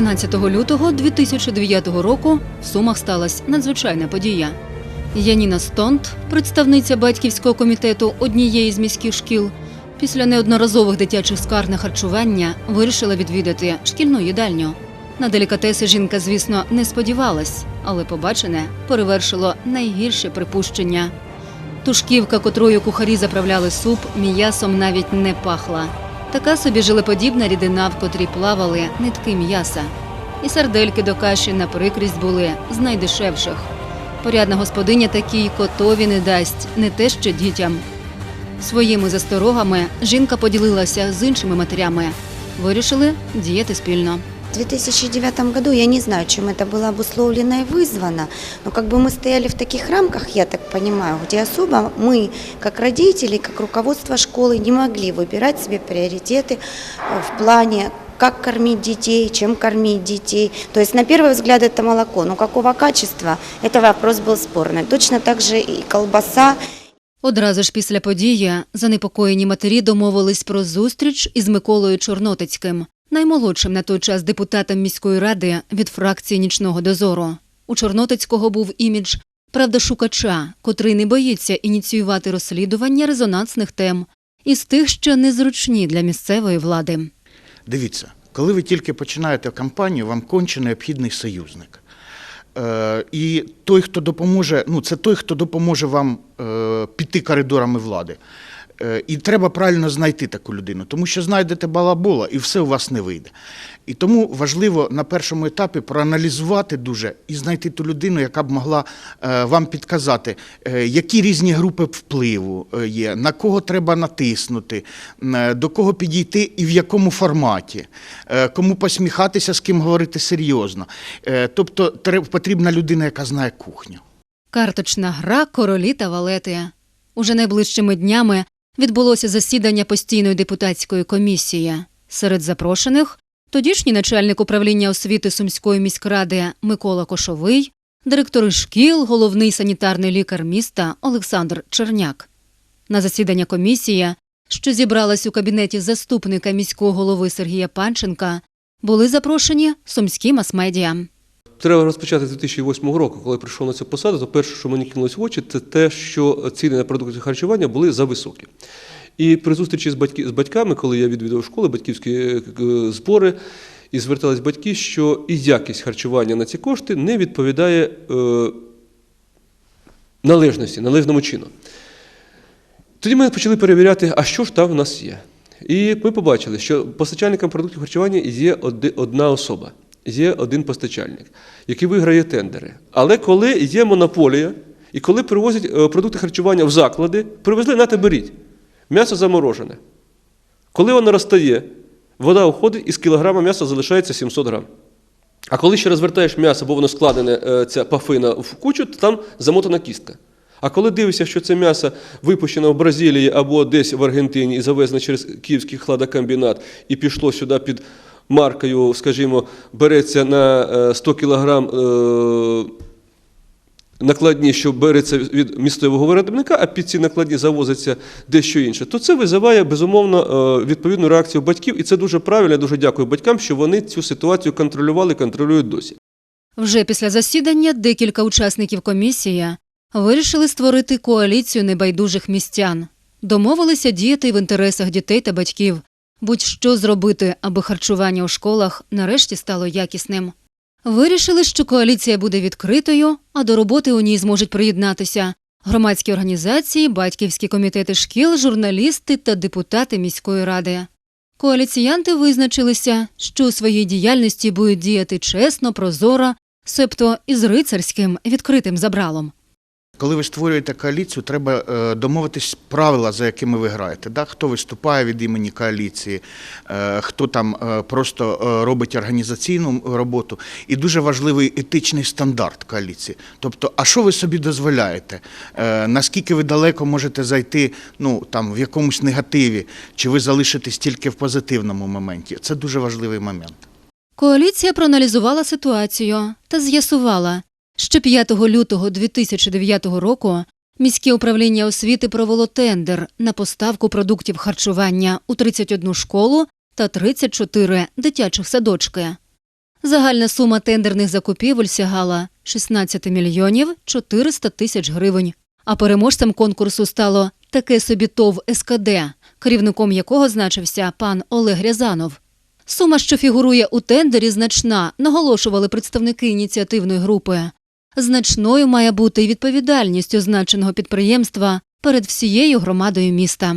12 лютого 2009 року в Сумах сталася надзвичайна подія. Яніна Стонт, представниця батьківського комітету однієї з міських шкіл, після неодноразових дитячих скарг на харчування вирішила відвідати шкільну їдальню. На делікатеси жінка, звісно, не сподівалась, але побачене перевершило найгірше припущення. Тушківка, котрою кухарі заправляли суп, м'ясом навіть не пахла. Така собі жилеподібна рідина, в котрій плавали нитки м'яса. І сардельки до каші на прикрість були з найдешевших. Порядна господиня такій котові не дасть, не те що дітям. Своїми засторогами жінка поділилася з іншими матерями. Вирішили діяти спільно. В 2009 году я не знаю, чем это было обусловлено и вызвано, но как бы мы стояли в таких рамках, я так понимаю, где особо мы, как родители, как руководство школы, не могли выбирать себе приоритеты э, в плане как кормить детей, чем кормить детей. То есть на первый взгляд это молоко, но какого качества, это вопрос был спорный. Точно так же и колбаса, Одразу ж після події занепокоєні матері домовились про зустріч із Миколою Чорнотицьким, наймолодшим на той час депутатом міської ради від фракції нічного дозору. У Чорнотицького був імідж правдошукача, котрий не боїться ініціювати розслідування резонансних тем із тих, що незручні для місцевої влади. Дивіться, коли ви тільки починаєте кампанію, вам конче необхідний союзник. Е, і той, хто допоможе, ну це той, хто допоможе вам е, піти коридорами влади. Е, і треба правильно знайти таку людину, тому що знайдете балабола і все у вас не вийде. І тому важливо на першому етапі проаналізувати дуже і знайти ту людину, яка б могла е, вам підказати, е, які різні групи впливу є, на кого треба натиснути, до кого підійти і в якому форматі, кому посміхатися, з ким говорити серйозно. Тобто потрібна людина, яка знає кухню. Карточна гра королі та валети. Уже найближчими днями відбулося засідання постійної депутатської комісії. Серед запрошених тодішній начальник управління освіти Сумської міськради Микола Кошовий, директори шкіл, головний санітарний лікар міста Олександр Черняк. На засідання комісії, що зібралась у кабінеті заступника міського голови Сергія Панченка, були запрошені сумські мас-медіа. Треба розпочати з 2008 року, коли я прийшов на цю посаду, то перше, що мені кинулось в очі, це те, що ціни на продукти харчування були зависокі. І при зустрічі з, батьки, з батьками, коли я відвідував школи, батьківські е, збори, і звертались батьки, що і якість харчування на ці кошти не відповідає е, належності, належному чину. Тоді ми почали перевіряти, а що ж там в нас є. І ми побачили, що постачальником продуктів харчування є одна особа, є один постачальник, який виграє тендери. Але коли є монополія, і коли привозять е, продукти харчування в заклади, привезли, нате беріть. М'ясо заморожене. Коли воно розтає, вода уходить, і з кілограма м'яса залишається 700 грам. А коли ще розвертаєш м'ясо, бо воно складене, е, ця пафина в кучу, то там замотана кістка. А коли дивишся, що це м'ясо випущено в Бразилії або десь в Аргентині і завезено через Київський хладокомбінат і пішло сюди під маркою, скажімо, береться на е, 100 кілограм е, накладні, що береться від місцевого виробника, а під ці накладні завозиться дещо інше, то це визиває безумовно е, відповідну реакцію батьків, і це дуже правильно. Я дуже дякую батькам, що вони цю ситуацію контролювали, контролюють досі. Вже після засідання декілька учасників комісії вирішили створити коаліцію небайдужих містян. Домовилися діяти в інтересах дітей та батьків, будь-що зробити, аби харчування у школах нарешті стало якісним. Вирішили, що коаліція буде відкритою, а до роботи у ній зможуть приєднатися громадські організації, батьківські комітети шкіл, журналісти та депутати міської ради. Коаліціянти визначилися, що у своїй діяльності будуть діяти чесно, прозоро, себто із рицарським відкритим забралом. Коли ви створюєте коаліцію, треба е, домовитись правила, за якими ви граєте. Да? Хто виступає від імені коаліції, е, хто там е, просто робить організаційну роботу. І дуже важливий етичний стандарт коаліції. Тобто, а що ви собі дозволяєте? Наскільки ви далеко можете зайти ну, там, в якомусь негативі, чи ви залишитесь тільки в позитивному моменті? Це дуже важливий момент. Коаліція проаналізувала ситуацію та з'ясувала, що 5 лютого 2009 року міське управління освіти провело тендер на поставку продуктів харчування у 31 школу та 34 дитячих садочки. Загальна сума тендерних закупівель сягала 16 мільйонів 400 тисяч гривень. А переможцем конкурсу стало таке собі ТОВ СКД, керівником якого значився пан Олег Рязанов. Сума, що фігурує у тендері, значна, наголошували представники ініціативної групи. Значною має бути й відповідальність означеного підприємства перед всією громадою міста.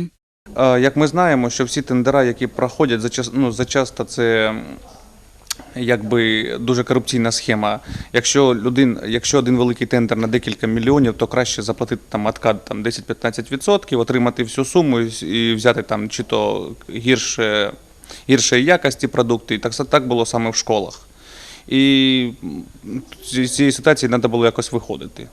Е, Як ми знаємо, що всі тендера, які проходять, зачас- ну, зачасто це якби дуже корупційна схема. Якщо людин, якщо один великий тендер на декілька мільйонів, то краще заплатити там откат там 10-15%, отримати всю суму і взяти там чи то гірше, гіршої якості продукти. І так, так було саме в школах. І з цієї ситуації треба було якось виходити.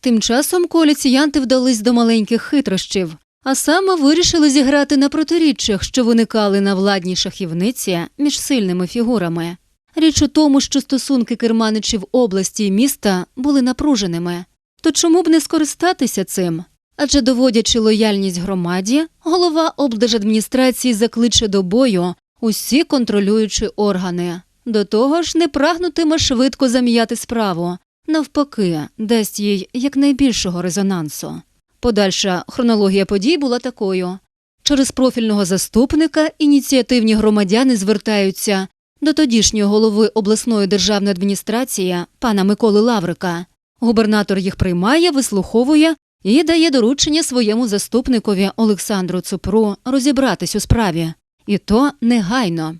Тим часом коаліціянти вдались до маленьких хитрощів, а саме вирішили зіграти на протиріччях, що виникали на владній шахівниці між сильними фігурами. Річ у тому, що стосунки керманичів області і міста були напруженими. То чому б не скористатися цим? Адже доводячи лояльність громаді, голова облдержадміністрації закличе до бою усі контролюючі органи. До того ж, не прагнутиме швидко зам'яти справу, навпаки, дасть їй якнайбільшого резонансу. Подальша хронологія подій була такою. Через профільного заступника ініціативні громадяни звертаються до тодішнього голови обласної державної адміністрації пана Миколи Лаврика. Губернатор їх приймає, вислуховує і дає доручення своєму заступникові Олександру Цупру розібратись у справі. І то негайно.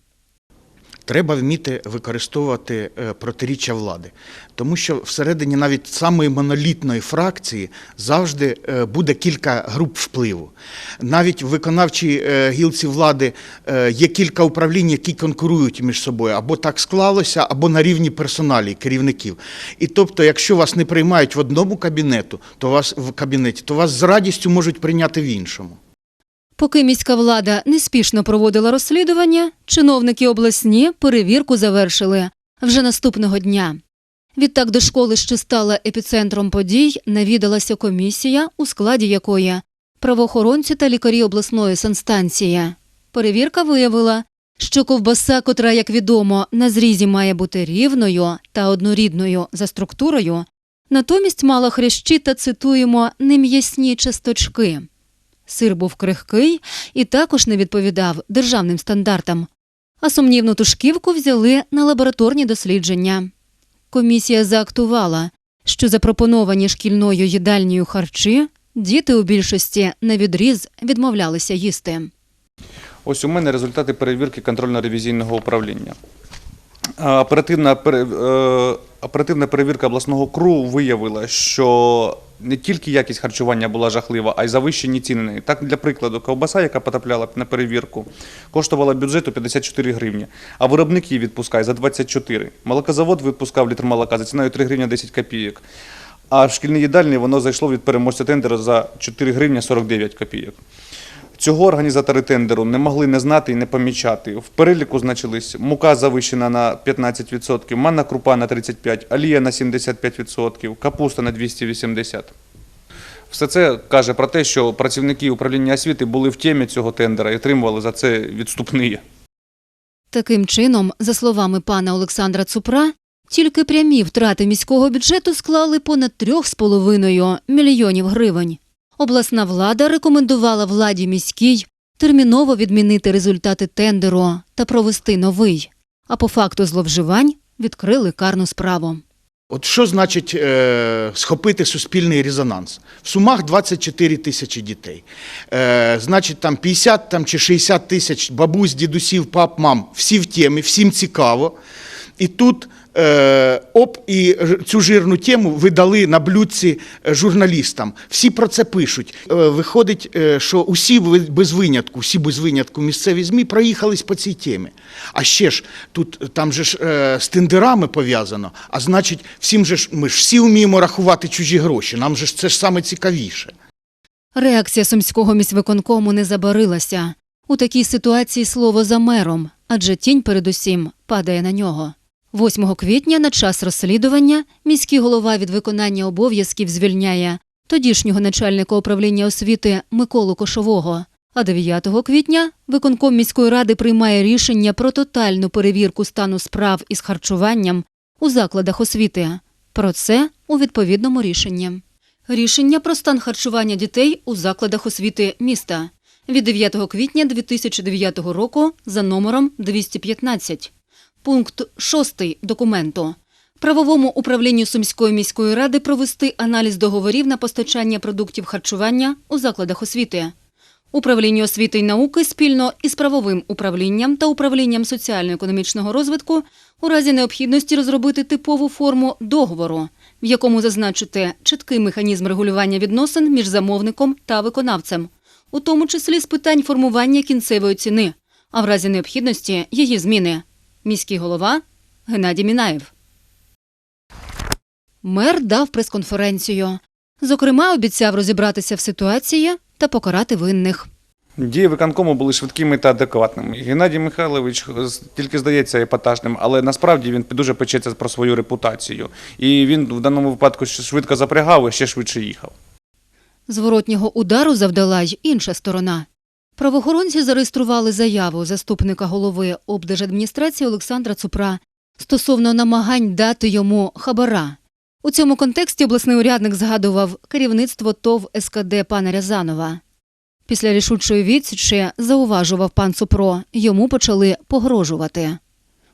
Треба вміти використовувати е, протиріччя влади, тому що всередині навіть самої монолітної фракції завжди е, буде кілька груп впливу. Навіть в виконавчій е, гілці влади є кілька управлінь, які конкурують між собою, або так склалося, або на рівні персоналі керівників. І тобто, якщо вас не приймають в одному кабінету, то вас в кабінеті, то вас з радістю можуть прийняти в іншому. Поки міська влада неспішно проводила розслідування, чиновники обласні перевірку завершили вже наступного дня. Відтак до школи, що стала епіцентром подій, навідалася комісія, у складі якої правоохоронці та лікарі обласної санстанції. Перевірка виявила, що ковбаса, котра, як відомо, на зрізі має бути рівною та однорідною за структурою, натомість мала хрящі та цитуємо нем'ясні часточки. Сир був крихкий і також не відповідав державним стандартам. А сумнівну тушківку взяли на лабораторні дослідження. Комісія заактувала, що запропоновані шкільною їдальнею харчі діти у більшості на відріз відмовлялися їсти. Ось у мене результати перевірки контрольно-ревізійного управління. Оперативна, е, оперативна перевірка обласного КРУ виявила, що не тільки якість харчування була жахлива, а й завищені ціни. Так, для прикладу, ковбаса, яка потрапляла на перевірку, коштувала бюджету 54 гривні, а виробник її відпускає за 24. Молокозавод випускав літр молока за ціною 3 гривні 10 копійок. А в шкільній їдальні воно зайшло від переможця тендеру за 4 гривні 49 копійок. Цього організатори тендеру не могли не знати і не помічати. В переліку значились мука завищена на 15%, манна крупа на 35%, олія на 75%, капуста на 280%. Все це каже про те, що працівники управління освіти були в темі цього тендера і отримували за це відступні. Таким чином, за словами пана Олександра Цупра, тільки прямі втрати міського бюджету склали понад 3,5 мільйонів гривень. Обласна влада рекомендувала владі міській терміново відмінити результати тендеру та провести новий, а по факту зловживань відкрили карну справу. От що значить е, схопити суспільний резонанс? В Сумах 24 тисячі дітей. Е, значить, там 50 там, чи 60 тисяч бабусь, дідусів, пап, мам, всі в темі, всім цікаво. І тут оп, і цю жирну тему видали на блюдці е, журналістам. Всі про це пишуть. Е, виходить, е, що усі без винятку, всі без винятку місцеві ЗМІ проїхались по цій темі. А ще ж тут там же ж е, з тендерами пов'язано. А значить, всім же ж ми ж всі вміємо рахувати чужі гроші. Нам же ж це ж саме цікавіше. Реакція сумського міськвиконкому не забарилася. У такій ситуації слово за мером, адже тінь передусім падає на нього. 8 квітня на час розслідування міський голова від виконання обов'язків звільняє тодішнього начальника управління освіти Миколу Кошового, А 9 квітня виконком міської ради приймає рішення про тотальну перевірку стану справ із харчуванням у закладах освіти. Про це у відповідному рішенні. Рішення про стан харчування дітей у закладах освіти міста від 9 квітня 2009 року за номером 215. Пункт 6 документу. Правовому управлінню Сумської міської ради провести аналіз договорів на постачання продуктів харчування у закладах освіти. Управлінню освіти й науки спільно із правовим управлінням та управлінням соціально-економічного розвитку у разі необхідності розробити типову форму договору, в якому зазначити чіткий механізм регулювання відносин між замовником та виконавцем, у тому числі з питань формування кінцевої ціни, а в разі необхідності її зміни. Міський голова Геннадій Мінаєв. Мер дав прес-конференцію. Зокрема, обіцяв розібратися в ситуації та покарати винних. Дії виконкому були швидкими та адекватними. Геннадій Михайлович е, тільки здається епатажним, але насправді він дуже печеться про свою репутацію. І він в даному випадку швидко запрягав і ще швидше їхав. Зворотнього удару завдала й інша сторона. Правоохоронці зареєстрували заяву заступника голови облдержадміністрації Олександра Цупра стосовно намагань дати йому хабара. У цьому контексті обласний урядник згадував керівництво ТОВ СКД пана Рязанова. Після рішучої відсічі, зауважував пан Цупро, йому почали погрожувати.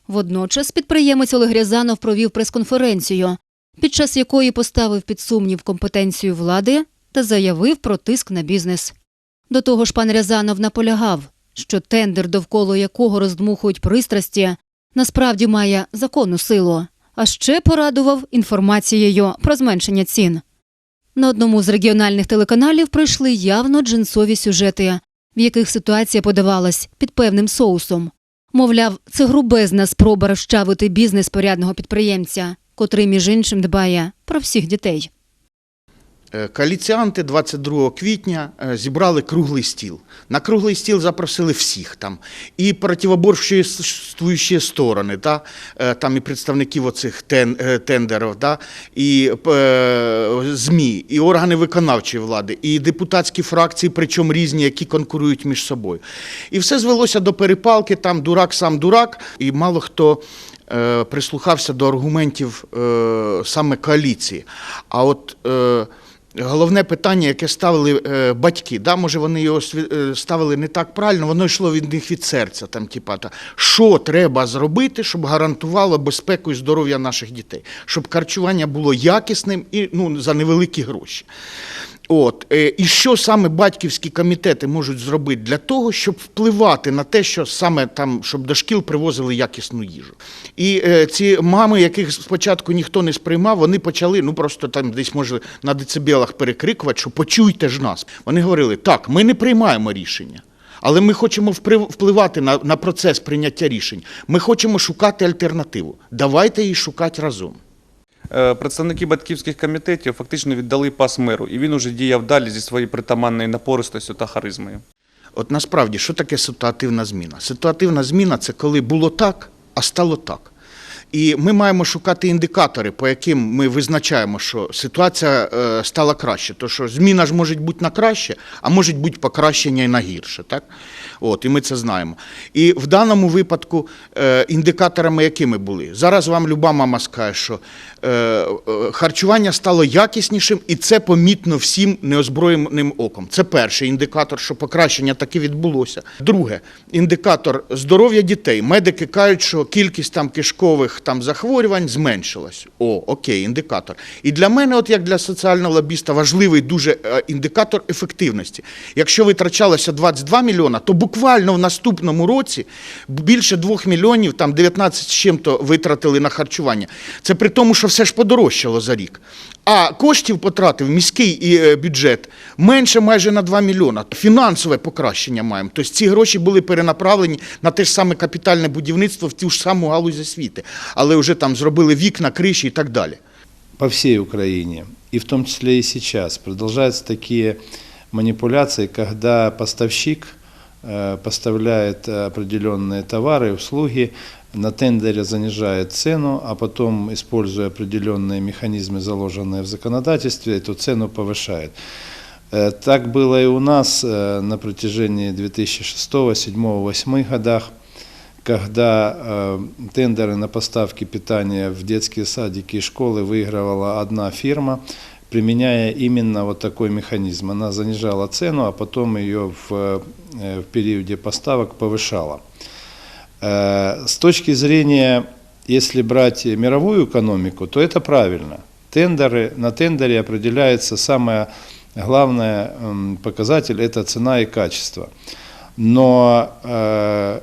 Водночас підприємець Олег Рязанов провів прес-конференцію, під час якої поставив під сумнів компетенцію влади та заявив про тиск на бізнес. До того ж, пан Рязанов наполягав, що тендер, довкола якого роздмухують пристрасті, насправді має законну силу, а ще порадував інформацією про зменшення цін. На одному з регіональних телеканалів пройшли явно джинсові сюжети, в яких ситуація подавалась під певним соусом. Мовляв, це грубезна спроба розчавити бізнес порядного підприємця, котрий, між іншим, дбає про всіх дітей. Е, Коаліціанти 22 квітня е, зібрали круглий стіл. На круглий стіл запросили всіх там. І противоборствуючі сторони, та, е, там і представників оцих тен, тендерів, та, і ЗМІ, і органи виконавчої влади, і депутатські фракції, причому різні, які конкурують між собою. І все звелося до перепалки, там дурак сам дурак, і мало хто прислухався до аргументів саме коаліції. А от головне питання, яке ставили е, батьки, да, може вони його е, ставили не так правильно, воно йшло від них від серця. Там, типа, та, що треба зробити, щоб гарантувало безпеку і здоров'я наших дітей, щоб харчування було якісним і ну, за невеликі гроші. От, е, і що саме батьківські комітети можуть зробити для того, щоб впливати на те, що саме там, щоб до шкіл привозили якісну їжу. І е, ці мами, яких спочатку ніхто не сприймав, вони почали ну просто там десь може на децибелах перекрикувати, що почуйте ж нас. Вони говорили, так, ми не приймаємо рішення. Але ми хочемо впливати на, на процес прийняття рішень. Ми хочемо шукати альтернативу. Давайте її шукати разом. Е, Представники батьківських комітетів фактично віддали пас меру, і він уже діяв далі зі своєю притаманною напористостю та харизмою. От насправді, що таке ситуативна зміна? Ситуативна зміна це коли було так, а стало так. І ми маємо шукати індикатори, по яким ми визначаємо, що ситуація е, стала краще. То що зміна ж може бути на краще, а може бути покращення і на гірше. Так? От, і ми це знаємо. І в даному випадку е, індикаторами якими були? Зараз вам люба мама скаже, що е, е, харчування стало якіснішим, і це помітно всім неозброєним оком. Це перший індикатор, що покращення таки відбулося. Друге, індикатор здоров'я дітей. Медики кажуть, що кількість там кишкових там захворювань зменшилась. О, окей, індикатор. І для мене, от як для соціального лобіста, важливий дуже е, індикатор ефективності. Якщо витрачалося 22 мільйона, то буквально в наступному році більше 2 мільйонів, там 19 з чим-то витратили на харчування. Це при тому, що все ж подорожчало за рік. А коштів потратив міський е, бюджет менше майже на 2 мільйона. Фінансове покращення маємо. Тобто ці гроші були перенаправлені на те ж саме капітальне будівництво в ту ж саму галузь освіти, але вже там зробили вікна, криші і так далі. по всей Украине, и в том числе и сейчас, продолжаются такие манипуляции, когда поставщик поставляет определенные товары и услуги, на тендере занижает цену, а потом, используя определенные механизмы, заложенные в законодательстве, эту цену повышает. Э, Так было и у нас э, на протяжении 2006, 2007, 2008 годах, когда э, тендеры на поставки питания в детские садики и школы выигрывала одна фирма, применяя именно вот такой механизм. Она занижала цену, а потом ее в, э, в периоде поставок повышала. Э, С точки зрения, если брать мировую экономику, то это правильно. Тендеры, на тендере определяется самое главное показатель – это цена и качество. Но э,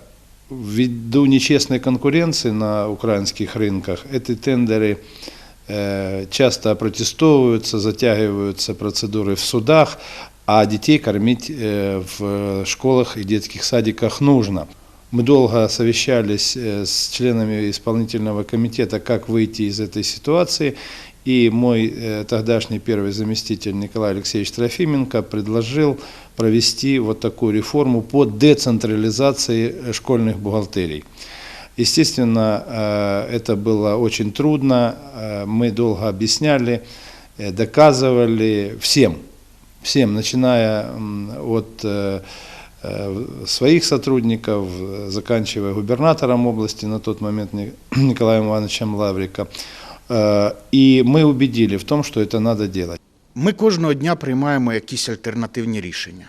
ввиду нечестной конкуренции на украинских рынках эти тендеры э, часто протестовываются, затягиваются процедуры в судах, а детей кормить э, в школах и детских садиках нужно. Мы долго совещались э, с членами исполнительного комитета, как выйти из этой ситуации. И мой э, тогдашний первый заместитель Николай Алексеевич Трофименко предложил провести вот такую реформу по децентрализации э, школьных бухгалтерий. Естественно, э, это было очень трудно. Э, Мы долго объясняли, э, доказывали всем, всем, начиная м, от э, э, своих сотрудников, э, заканчивая губернатором области на тот момент Ни- Николаем Ивановичем Лаврика. Е, І ми убедили в тому, що це треба робити. Ми кожного дня приймаємо якісь альтернативні рішення.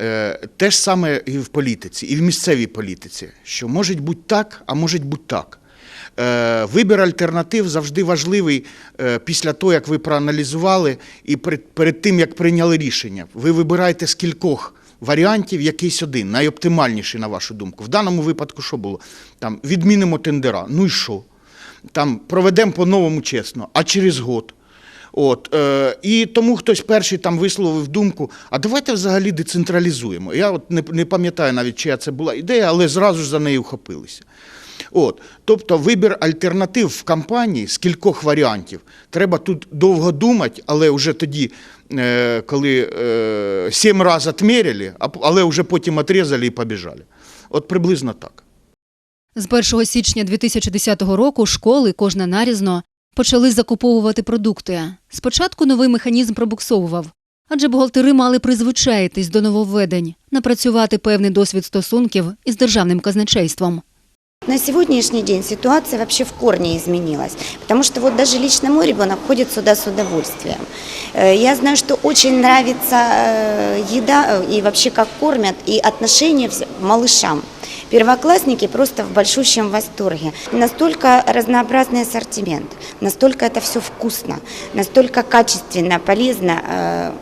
Е, Те ж саме і в політиці, і в місцевій політиці, що може бути так, а може бути так. Е, Вибір альтернатив завжди важливий е, після того, як ви проаналізували і перед, тим, як прийняли рішення. Ви вибираєте з кількох варіантів якийсь один, найоптимальніший, на вашу думку. В даному випадку що було? Там відмінимо тендера. Ну і що? Там проведемо по-новому чесно, а через год. От, е, і тому хтось перший там висловив думку, а давайте взагалі децентралізуємо. Я от не, не пам'ятаю навіть, чия це була ідея, але зразу ж за нею вхопилися. От, тобто вибір альтернатив в кампанії з кількох варіантів. Треба тут довго думати, але вже тоді, е, коли е, сім разів п- але вже потім отрізали і побіжали. От приблизно так. З 1 січня 2010 року школи, кожна нарізно, почали закуповувати продукти. Спочатку новий механізм пробуксовував, адже бухгалтери мали призвичаїтись до нововведень, напрацювати певний досвід стосунків із державним казначейством. На сегодняшний день ситуация вообще в корне изменилась, потому что вот даже лично мой ребенок ходит сюда с удовольствием. Э, Я знаю, что очень нравится э, еда э, и вообще как кормят, и отношения вс- малышам. Первоклассники просто в большущем восторге. Настолько разнообразный ассортимент, настолько это все вкусно, настолько качественно, полезно. э,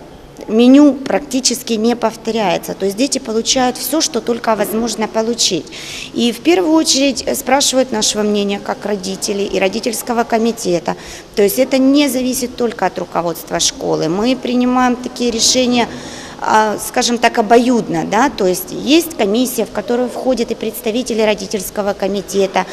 меню практически не повторяется. То есть дети получают все, что только возможно получить. И в первую очередь спрашивают нашего мнения как родителей и родительского комитета. То есть это не зависит только от руководства школы. Мы принимаем такие решения скажем так, обоюдно, да, то есть есть комиссия, в которую входят и представители родительского комитета,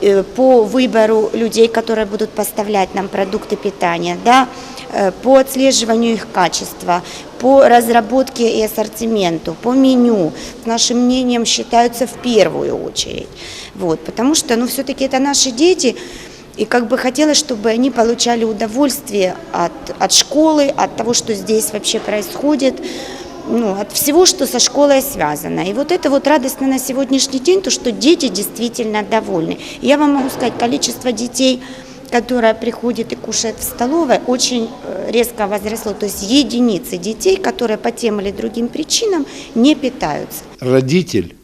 э, по выбору людей, которые будут поставлять нам продукты питания, да, э, по отслеживанию их качества, по разработке и ассортименту, по меню, с нашим мнением считаются в первую очередь. Вот, потому что ну, все-таки это наши дети, и как бы хотелось, чтобы они получали удовольствие от, от школы, от того, что здесь вообще происходит, ну, от всего, что со школой связано. И вот это вот радостно на сегодняшний день, то, что дети действительно довольны. Я вам могу сказать, количество детей, которое приходит и кушает в столовой, очень э, резко возросло. То есть единицы детей, которые по тем или другим причинам не питаются. Родитель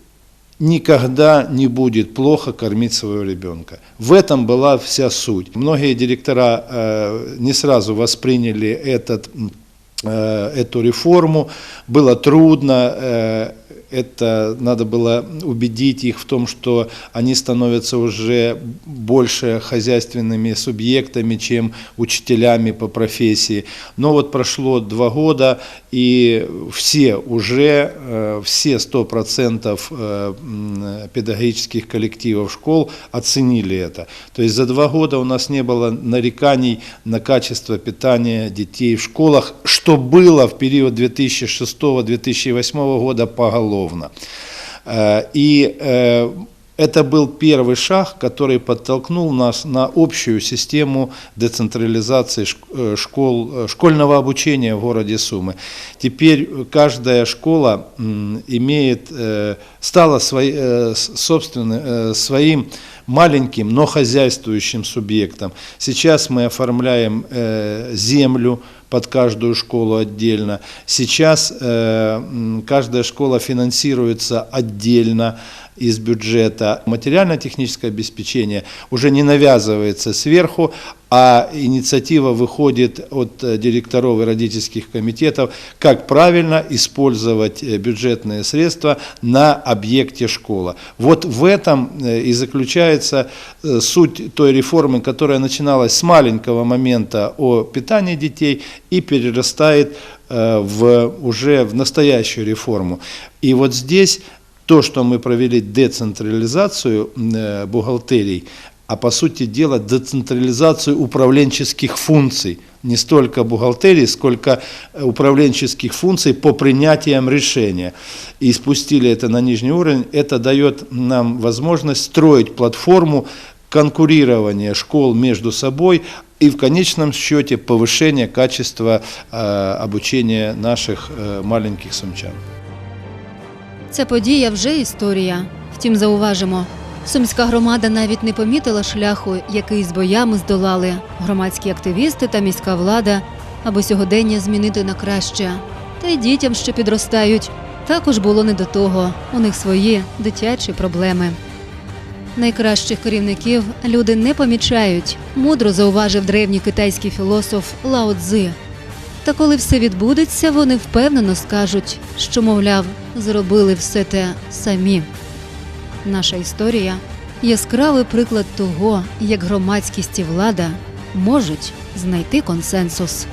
никогда не будет плохо кормить своего ребенка. В этом была вся суть. Многие директора э, не сразу восприняли этот, м, э, эту реформу. Было трудно. э, это надо было убедить их в том, что они становятся уже больше хозяйственными субъектами, чем учителями по профессии. Но вот прошло два года, и все уже, э, все 100% э, педагогических коллективов школ оценили это. То есть за два года у нас не было нареканий на качество питания детей в школах, что было в период 2006-2008 года поголовно. Э, И э, Это был первый шаг, который подтолкнул нас на общую систему децентрализации э, школ, школьного обучения в городе Сумы. Теперь каждая школа имеет, стала свои, с- собственно, э, своим маленьким, но хозяйствующим субъектом. Сейчас мы оформляем землю под каждую школу отдельно. Сейчас э, каждая школа финансируется отдельно из бюджета. Материально-техническое обеспечение уже не навязывается сверху, а инициатива выходит от э, директоров и родительских комитетов, как правильно использовать э, бюджетные средства на объекте школа. Вот в этом э, и заключается суть той реформы, которая начиналась с маленького момента о питании детей и перерастает в, уже в настоящую реформу. И вот здесь то, что мы провели децентрализацию э, бухгалтерий, а по сути дела децентрализацию управленческих функций, не столько бухгалтерии, сколько э, управленческих функций по принятиям решения. И спустили это на нижний уровень, это дает нам возможность строить платформу конкурирования школ между собой и в конечном счете повышение качества э, обучения наших э, маленьких сумчан. Ця подія вже історія. Втім, зауважимо, сумська громада навіть не помітила шляху, який з боями здолали громадські активісти та міська влада, аби сьогодення змінити на краще. Та й дітям, що підростають, також було не до того. У них свої дитячі проблеми. Найкращих керівників люди не помічають, мудро зауважив древній китайський філософ Лао Цзи. Та коли все відбудеться, вони впевнено скажуть, що, мовляв, зробили все те самі. Наша історія яскравий приклад того, як громадськість і влада можуть знайти консенсус.